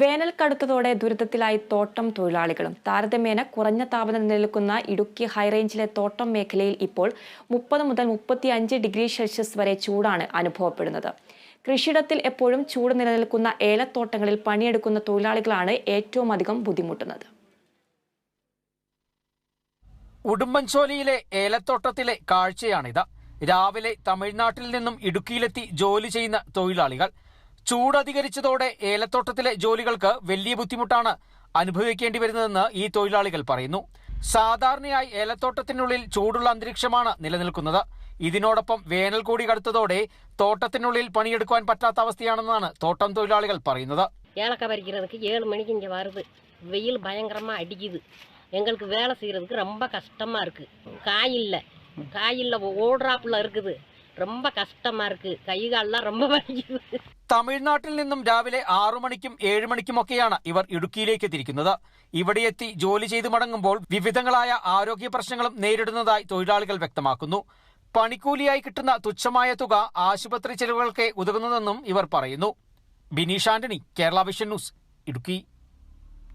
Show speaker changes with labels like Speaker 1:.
Speaker 1: വേനൽ കടുത്തതോടെ ദുരിതത്തിലായി തോട്ടം തൊഴിലാളികളും. താരതമ്യേന കുറഞ്ഞ താപനില നിലനിൽക്കുന്ന ഇടുക്കി ഹൈറേഞ്ചിലെ തോട്ടം മേഖലയിൽ ഇപ്പോൾ മുപ്പത് മുതൽ മുപ്പത്തി അഞ്ച് ഡിഗ്രി സെൽഷ്യസ് വരെ ചൂടാണ് അനുഭവപ്പെടുന്നത്. കൃഷിയിടത്തിൽ എപ്പോഴും ചൂട് നിലനിൽക്കുന്ന ഏലത്തോട്ടങ്ങളിൽ പണിയെടുക്കുന്ന തൊഴിലാളികളാണ് ഏറ്റവും അധികം ബുദ്ധിമുട്ടുന്നത്.
Speaker 2: ഉടുമ്പൻചോലിയിലെ ഏലത്തോട്ടത്തിലെ കാഴ്ചയാണിത്. രാവിലെ തമിഴ്നാട്ടിൽ നിന്നും ഇടുക്കിയിലെത്തി ജോലി ചെയ്യുന്ന തൊഴിലാളികൾ ചൂടധികരിച്ചതോടെ ഏലത്തോട്ടത്തിലെ ജോലികൾക്ക് വലിയ ബുദ്ധിമുട്ടാണ് അനുഭവിക്കേണ്ടി വരുന്നതെന്ന് ഈ തൊഴിലാളികൾ പറയുന്നു സാധാരണയായി ഏലത്തോട്ടത്തിനുള്ളിൽ ചൂടുള്ള അന്തരീക്ഷമാണ് നിലനിൽക്കുന്നത് ഇതിനോടൊപ്പം വേനൽ കൂടി കടുത്തതോടെ തോട്ടത്തിനുള്ളിൽ പണിയെടുക്കുവാൻ പറ്റാത്ത അവസ്ഥയാണെന്നാണ് തോട്ടം തൊഴിലാളികൾ പറയുന്നത്
Speaker 3: ஏலக்காய் பறிக்கிறதுக்கு ஏழு மணிக்கு இங்கே வருது வெயில் பயங்கரமாக அடிக்குது எங்களுக்கு வேலை செய்கிறதுக்கு ரொம்ப கஷ்டமாக இருக்குது காய் இல்லை காய் இல்லை ஓடுறாப்புல இருக்குது ரொம்ப கஷ்டமாக இருக்குது கை கால்லாம் ரொம்ப வலிக்குது
Speaker 2: തമിഴ്നാട്ടിൽ നിന്നും രാവിലെ ആറു മണിക്കും ഏഴ് മണിക്കുമൊക്കെയാണ് ഇവർ ഇടുക്കിയിലേക്ക് തിരിക്കുന്നത് ഇവിടെ എത്തി ജോലി ചെയ്തു മടങ്ങുമ്പോൾ വിവിധങ്ങളായ ആരോഗ്യ പ്രശ്നങ്ങളും നേരിടുന്നതായി തൊഴിലാളികൾ വ്യക്തമാക്കുന്നു പണിക്കൂലിയായി കിട്ടുന്ന തുച്ഛമായ തുക ആശുപത്രി ചെലവുകൾക്ക് ഉതകുന്നതെന്നും ഇവർ പറയുന്നു ബിനീഷ് ആന്റണി കേരള വിഷൻ ന്യൂസ് ഇടുക്കി